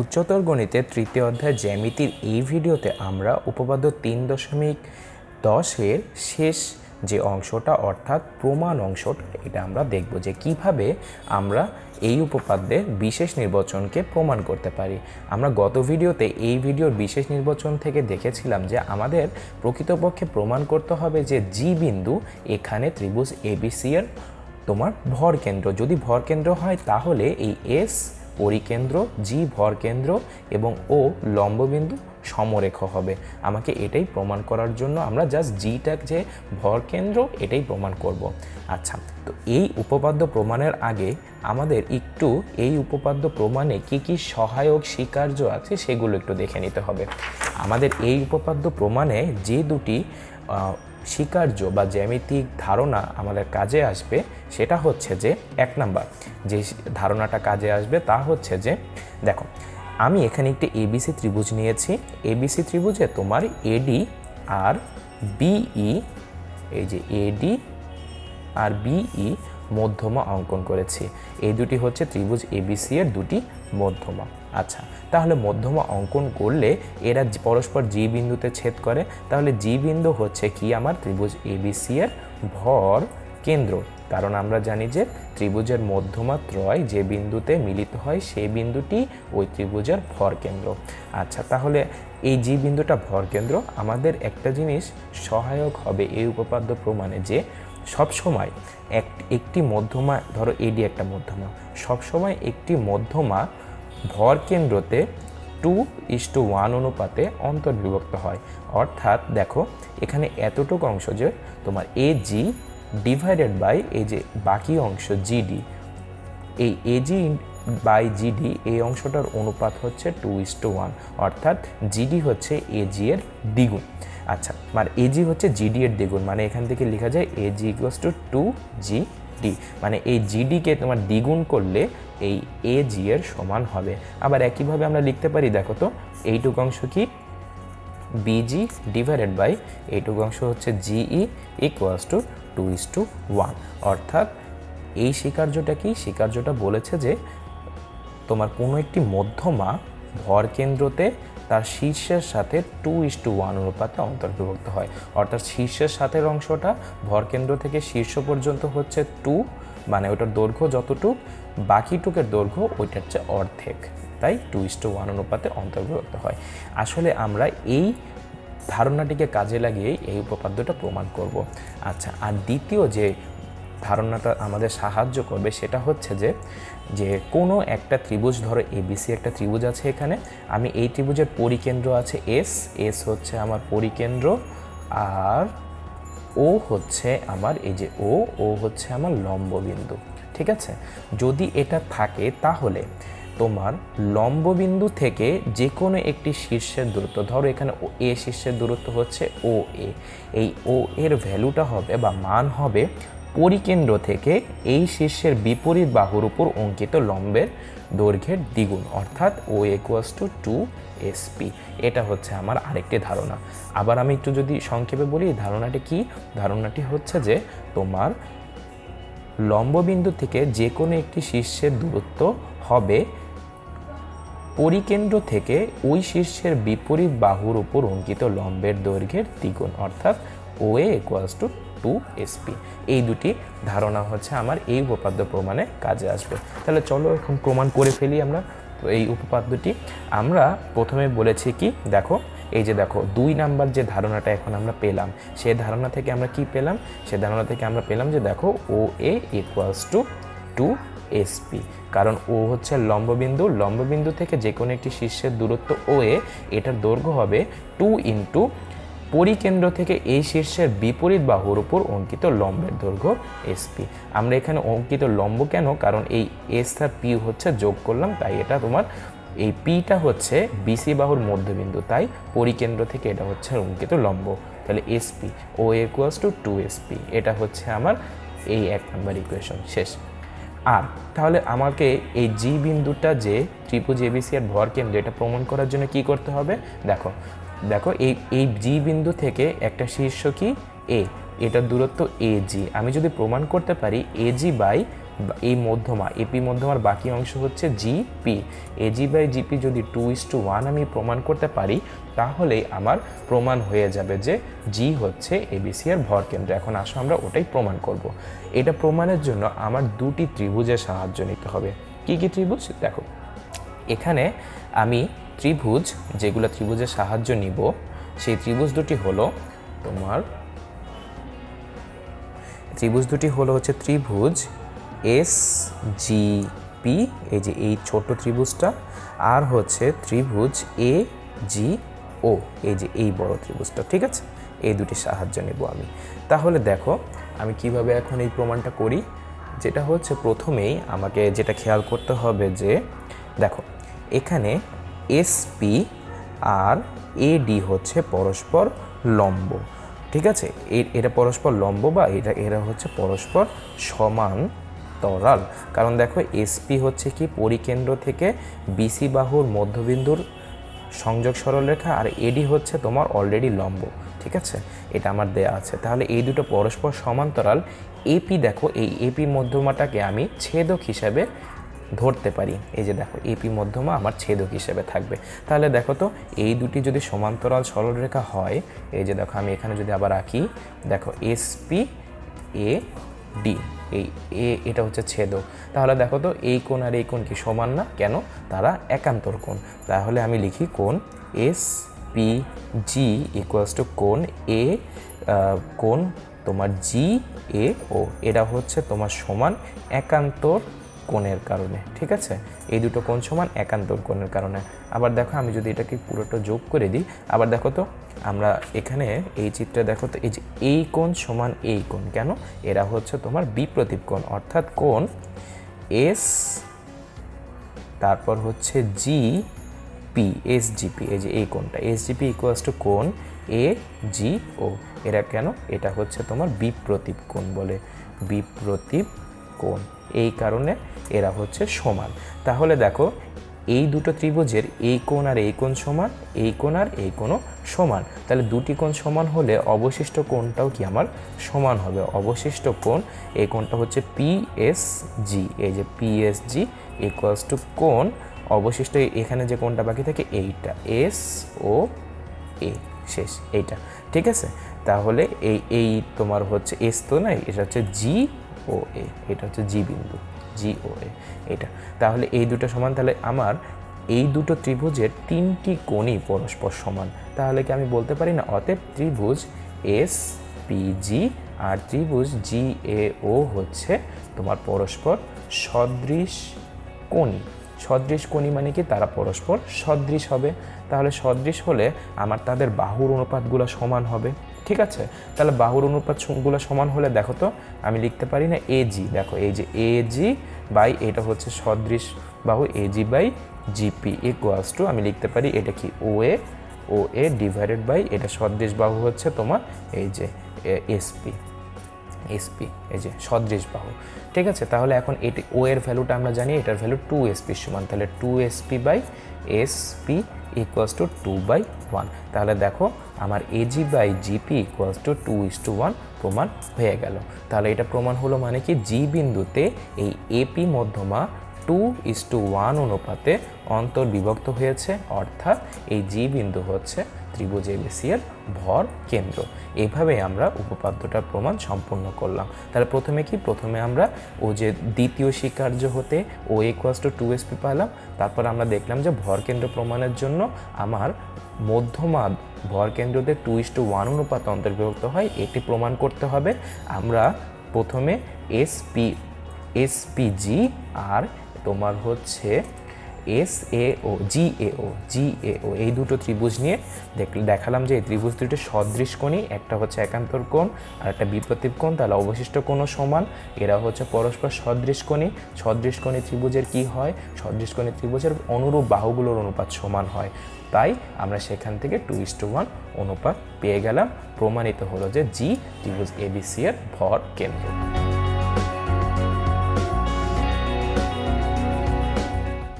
উচ্চতর গণিতের তৃতীয় অধ্যায় জ্যামিতির এই ভিডিওতে আমরা উপপাদ্য তিন দশমিক দশের শেষ যে অংশটা, অর্থাৎ প্রমাণ অংশটা, এটা আমরা দেখব যে কীভাবে আমরা এই উপপাদ্যের বিশেষ নির্বাচনকে প্রমাণ করতে পারি। আমরা গত ভিডিওতে এই ভিডিওর বিশেষ নির্বাচন থেকে দেখেছিলাম যে আমাদের প্রকৃতপক্ষে প্রমাণ করতে হবে যে জি বিন্দু এখানে ত্রিভুজ এবিসি এর তোমার ভর কেন্দ্র। যদি ভর কেন্দ্র হয়, তাহলে এই এস পরিকেন্দ্র জি ভর কেন্দ্র এবং ও লম্ববিন্দু সমরেখ হবে। আমাকে এটাই প্রমাণ করার জন্য আমরা জাস্ট জিটা যে ভর কেন্দ্র এটাই প্রমাণ করব। আচ্ছা তো এই উপপাদ্য প্রমাণের আগে আমাদের একটু এই উপপাদ্য প্রমাণে কি কি সহায়ক স্বীকার্য আছে সেগুলো একটু দেখে নিতে হবে। আমাদের এই উপপাদ্য প্রমাণে যে দুটি স্বীকার্য বা জ্যামিতিক ধারণা আমাদের কাজে আসবে, সেটা হচ্ছে যে, এক নাম্বার, যে ধারণাটা কাজে আসবে তা হচ্ছে যে, দেখো, আমি এখানে একটি এবিসি ত্রিভুজ নিয়েছি। এবিসি ত্রিভুজে তোমার এডি আর বিই এই যে এডি আর বিই মধ্যমা অঙ্কন করেছি। এই দুটি হচ্ছে ত্রিভুজ এবিসি এর দুটি মধ্যমা। আচ্ছা তাহলে মধ্যমা অঙ্কন করলে এরা পরস্পর জি বিন্দুতে ছেদ করে। তাহলে জি বিন্দু হচ্ছে কি আমার ত্রিভুজ এবিসি এর ভর কেন্দ্র। কারণ আমরা জানি যে ত্রিভুজের মধ্যমা ত্রয় যে বিন্দুতে মিলিত হয় সেই বিন্দুটি ওই ত্রিভুজের ভর কেন্দ্র। আচ্ছা তাহলে এই জি বিন্দুটা ভর কেন্দ্র। আমাদের একটা জিনিস সহায়ক হবে এই উপপাদ্য প্রমাণে যে সবসময় এক, একটি মধ্যমা, ধরো এডি একটা মধ্যমা, সবসময় একটি মধ্যমা ভর কেন্দ্রতে টু ইস টু ওয়ান অনুপাতে অন্তর্বিভক্ত হয়। অর্থাৎ দেখো, এখানে এতটুকু অংশ যে তোমার এ জি ডিভাইডেড বাই এই যে বাকি অংশ জিডি এই এজি বাই জিডি, এই অংশটার অনুপাত হচ্ছে টু ইস টু ওয়ান, অর্থাৎ জিডি হচ্ছে এজি এর দ্বিগুণ। আচ্ছা মানে এজি হচ্ছে জিডি এর দ্বিগুণ মানে এখান থেকে লেখা যায় AG equals to two G D মানে এই জিডিকে তোমার দ্বিগুণ করলে এই এ জি এর সমান হবে। আবার একইভাবে আমরা লিখতে পারি, দেখো তো, এইটুকু অংশ কি? বিজি ডিভাইডেড বাই এইটুকু অংশ হচ্ছে GE equals to two is to one অর্থাৎ এই স্বীকার্যটা কি? স্বীকার্যটা বলেছে যে তোমার কোনো একটি মধ্যমা ভর কেন্দ্রতে তার শীর্ষের সাথে টু ইস টু ওয়ান অনুপাতে অন্তর্বিভক্ত হয়। অর্থাৎ শীর্ষের সাথের অংশটা ভর কেন্দ্র থেকে শীর্ষ পর্যন্ত হচ্ছে টু মানে ওটার দৈর্ঘ্য যতটুক, বাকিটুকের দৈর্ঘ্য ওইটা হচ্ছে অর্ধেক। তাই টু ইস টু ওয়ান অনুপাতে অন্তর্বিভক্ত হয়। আসলে আমরা এই ধারণাটিকে কাজে লাগিয়ে এই উপপাদ্যটা প্রমাণ করব। আচ্ছা আর দ্বিতীয় যে ধারণাটা আমাদের সাহায্য করবে সেটা হচ্ছে যে যে কোনো একটা ত্রিভুজ, ধরো এবিসি একটা ত্রিভুজ আছে এখানে, আমি এই ত্রিভুজের পরিকেন্দ্র আছে এস এস হচ্ছে আমার পরিকেন্দ্র, আর ও হচ্ছে আমার, এই যে ও ও হচ্ছে আমার লম্ববিন্দু, ঠিক আছে? যদি এটা থাকে তাহলে তোমার লম্ববিন্দু থেকে যে কোনো একটি শীর্ষের দূরত্ব, ধরো এখানে ও- এ শীর্ষের দূরত্ব হচ্ছে ও এ এই ও এর ভ্যালুটা হবে বা মান হবে পরিকেন্দ্র থেকে এই শীর্ষের বিপরীত বাহুর উপর অঙ্কিত লম্বের দৈর্ঘ্যের দ্বিগুণ, অর্থাৎ O equals to two SP এটা হচ্ছে আমার আরেকটি ধারণা। আবার আমি একটু যদি সংক্ষেপে বলি, ধারণাটি কি? ধারণাটি হচ্ছে যে তোমার লম্ববিন্দু থেকে যে কোনো একটি শীর্ষের দূরত্ব হবে পরিকেন্দ্র থেকে ওই শীর্ষের বিপরীত বাহুর উপর অঙ্কিত লম্বের দৈর্ঘ্যের দ্বিগুণ, অর্থাৎ O A equals to two SP এই দুটি ধারণা হচ্ছে আমার এই উপপাদ্য প্রমাণে কাজে আসবে। তাহলে চলো এখন প্রমাণ করে ফেলি আমরা। এই উপপাদ্যটি আমরা প্রথমে বলেছি কি, দেখো, এই যে দেখো, দুই নাম্বার যে ধারণাটা এখন আমরা পেলাম সেই ধারণা থেকে আমরা কি পেলাম? সে ধারণা থেকে আমরা পেলাম যে দেখো, O A equals to two SP কারণ ও হচ্ছে লম্ববিন্দু লম্ববিন্দু থেকে যে কোনো একটি শীর্ষের দূরত্ব ও এ, এটার দৈর্ঘ্য হবে টু ইন্টু পরিকেন্দ্র থেকে এই শীর্ষের বিপরীত বাহুর উপর অঙ্কিত লম্বের দৈর্ঘ্য এসপি আমরা এখানে অঙ্কিত লম্ব কেন? কারণ এই এস আর পি হচ্ছে যোগ করলাম, তাই এটা তোমার এই পিটা হচ্ছে বিসি বাহুর মধ্যবিন্দু, তাই পরিকেন্দ্র থেকে এটা হচ্ছে অঙ্কিত লম্ব। তাহলে SP O equals to two SP এটা হচ্ছে আমার এই এক নম্বর ইকুয়েশন শেষ। আর তাহলে আমাকে এই জি বিন্দুটা যে ত্রিভুজ এবিসি এর ভর কেন্দ্র এটা প্রমাণ করার জন্য কি করতে হবে? দেখো দেখো, এই এই জি বিন্দু থেকে একটা শীর্ষ কি? এ এটার দূরত্ব এ জি আমি যদি প্রমাণ করতে পারি এ জি বাই এই মধ্যমা এপি মধ্যমার বাকি অংশ হচ্ছে জিপি এজি বাই জিপি যদি টু ইস টু ওয়ান আমি প্রমাণ করতে পারি তাহলেই আমার প্রমাণ হয়ে যাবে যে জি হচ্ছে এবিসি এর ভর কেন্দ্র। এখন আসো, আমরা ওটাই প্রমাণ করব। এটা প্রমাণের জন্য আমার দুটি ত্রিভুজের সাহায্য নিতে হবে। কি কি ত্রিভুজ? দেখো, এখানে আমি ত্রিভুজ, যেগুলো ত্রিভুজের সাহায্য নিব, সেই ত্রিভুজ দুটি হলো তোমার, ত্রিভুজ দুটি হলো হচ্ছে ত্রিভুজ এস জি পি, এই যে এই ছোট ত্রিভুজটা, আর হচ্ছে ত্রিভুজ এ জি ও, এই যে এই বড় ত্রিভুজটা, ঠিক আছে? এই দুটি সাহায্য নেব আমি। তাহলে দেখো, আমি কীভাবে এখন এই প্রমাণটা করি? যেটা হচ্ছে প্রথমেই আমাকে যেটা খেয়াল করতে হবে যে, দেখো, এখানে এসপি আর এডি হচ্ছে পরস্পর লম্ব। ঠিক আছে? এটা পরস্পর লম্ব বা এটা, এরা হচ্ছে পরস্পর সমান তরাল। কারণ দেখো এসপি হচ্ছে কি পরিকেন্দ্র থেকে বিসি বাহুর মধ্যবিন্দুর সংযোগ সরলরেখা আর এডি হচ্ছে তোমার অলরেডি লম্ব। ঠিক আছে? এটা আমার দেয়া আছে। তাহলে এই দুটো পরস্পর সমান্তরাল এপি দেখো, এই এপি মধ্যমাটাকে আমি ছেদক হিসাবে ধরতে পারি। এই যে দেখো এপি মধ্যমা আমার ছেদক হিসেবে থাকবে। তাহলে দেখো তো, এই দুটি যদি সমান্তরাল সরলরেখা হয়, এই যে দেখো আমি এখানে যদি আবার আঁকি, দেখো এসপি এ ডি এই এ এটা হচ্ছে ছেদক। তাহলে দেখো তো, এই কোণ আর এই কোণ কি সমান না? কেন? তারা একান্তর কোণ। তাহলে আমি লিখি কোণ S P G equals to কোণ এ কোণ তোমার জি এ ও এটা হচ্ছে তোমার সমান একান্তর কোণের কারণে, ঠিক আছে? এই দুটো কোণ সমান একান্তর কোণের কারণে। আবার দেখো, আমি যদি এটাকে পুরোটা যোগ করে দিই, আবার দেখো তো, আমরা এখানে এই চিত্রে দেখো তো, এই যে এই কোণ সমান এই কোণ, কেন? এরা হচ্ছে তোমার বিপ্রতীপ কোণ, অর্থাৎ কোণ এস, তারপর হচ্ছে জি পি, এস জিপি এই যে এই কোণটা, এস জিপি ইকুয়ালস টু কোণ এ জি ও। এরা কেন? এটা হচ্ছে তোমার বিপ্রতীপ কোণ বলে। বিপ্রতীপ কোণ। এই কারণে এরা হচ্ছে সমান। তাহলে দেখো, এই দুটো ত্রিভুজের এই কোণ আর এই কোণ সমান, এই কোণ আর এই কোণও সমান। তাহলে দুটি কোণ সমান হলে অবশিষ্ট কোণটাও কি আমার সমান হবে? অবশিষ্ট কোণ, এই কোণটা হচ্ছে পিএসজি এই যে পিএসজি ইকুয়ালস টু কোণ, অবশিষ্ট এখানে যে কোণটা বাকি থাকে এইটা। এস ও এ শেষ, এইটা। ঠিক আছে? তাহলে এই এই তোমার হচ্ছে এস তো নাই? এটা হচ্ছে জি ও এ এটা হচ্ছে জি বিন্দু জি ও এ এটা। তাহলে এই দুটো সমান, তাহলে আমার এই দুটো ত্রিভুজের তিনটি কোণই পরস্পর সমান। তাহলে কি আমি বলতে পারি না? অতএব ত্রিভুজ এস পিজি আর ত্রিভুজ জি এ ও হচ্ছে তোমার পরস্পর সদৃশ কোণী সদৃশ কোণী মানে কি? তারা পরস্পর সদৃশ হবে। তাহলে সদৃশ হলে আমার তাদের বাহুর অনুপাতগুলো সমান হবে। ঠিক আছে? তাহলে বাহুর অনুপাতগুলো সমান হলে দেখো তো, আমি লিখতে পারি না এজি দেখো এই যে এজি বাই এটা হচ্ছে সদৃশ বাহু AG by GP equals to আমি লিখতে পারি এটা কি ও এ ও এ ডিভাইডেড বাই এটা সদৃশ বাহু হচ্ছে তোমার এই যে এসপি এসপি এই যে সদৃশ বাহু। ঠিক আছে? তাহলে এখন এটি ও এর ভ্যালুটা আমরা জানি, এটার ভ্যালু টু এসপি সমান, তাহলে two SP by SP equals to two by one তাহলে দেখো, আমার AG by GP equals to two is to one প্রমাণ হয়ে গেল। তাহলে এটা প্রমাণ হলো মানে কি জি বিন্দুতে এই এপি মধ্যমা টু ইস টু ওয়ান অনুপাতে অন্তর্বিভক্ত হয়েছে, অর্থাৎ এই জি বিন্দু হচ্ছে ত্রিভুজ এর ভর কেন্দ্র। এইভাবে আমরা উপপাদ্যটার প্রমাণ সম্পূর্ণ করলাম। তাহলে প্রথমে কি? প্রথমে আমরা ও যে দ্বিতীয় স্বীকার্য হতে O equals to two SP পেলাম তারপর আমরা দেখলাম যে ভর কেন্দ্র প্রমাণের জন্য আমার মধ্যমা ভর কেন্দ্রতে টু ইস টু ওয়ান অনুপাত অন্তর্ভুক্ত হয়। এটি প্রমাণ করতে হবে। আমরা প্রথমে এসপি এসপিজি আর তোমার হচ্ছে এস এ ও জি এ ও জি এ ও এই দুটো ত্রিভুজ নিয়ে দেখ- দেখালাম যে এই ত্রিভুজ দুটো সদৃশ কোণই, একটা হচ্ছে একান্তর কোণ আর একটা বিপ্রতীপ কোণ, তাহলে অবশিষ্ট কোণও সমান, এরা হচ্ছে পরস্পর সদৃশ কোণী সদৃশ কোণী ত্রিভুজের কি হয়? সদৃশ কোণী ত্রিভুজের অনুরূপ বাহুগুলোর অনুপাত সমান হয়। তাই আমরা সেখান থেকে টু ইস টু ওয়ান অনুপাত পেয়ে গেলাম, প্রমাণিত হলো যে জি ত্রিভুজ এবিসি এর ভর কেন্দ্র।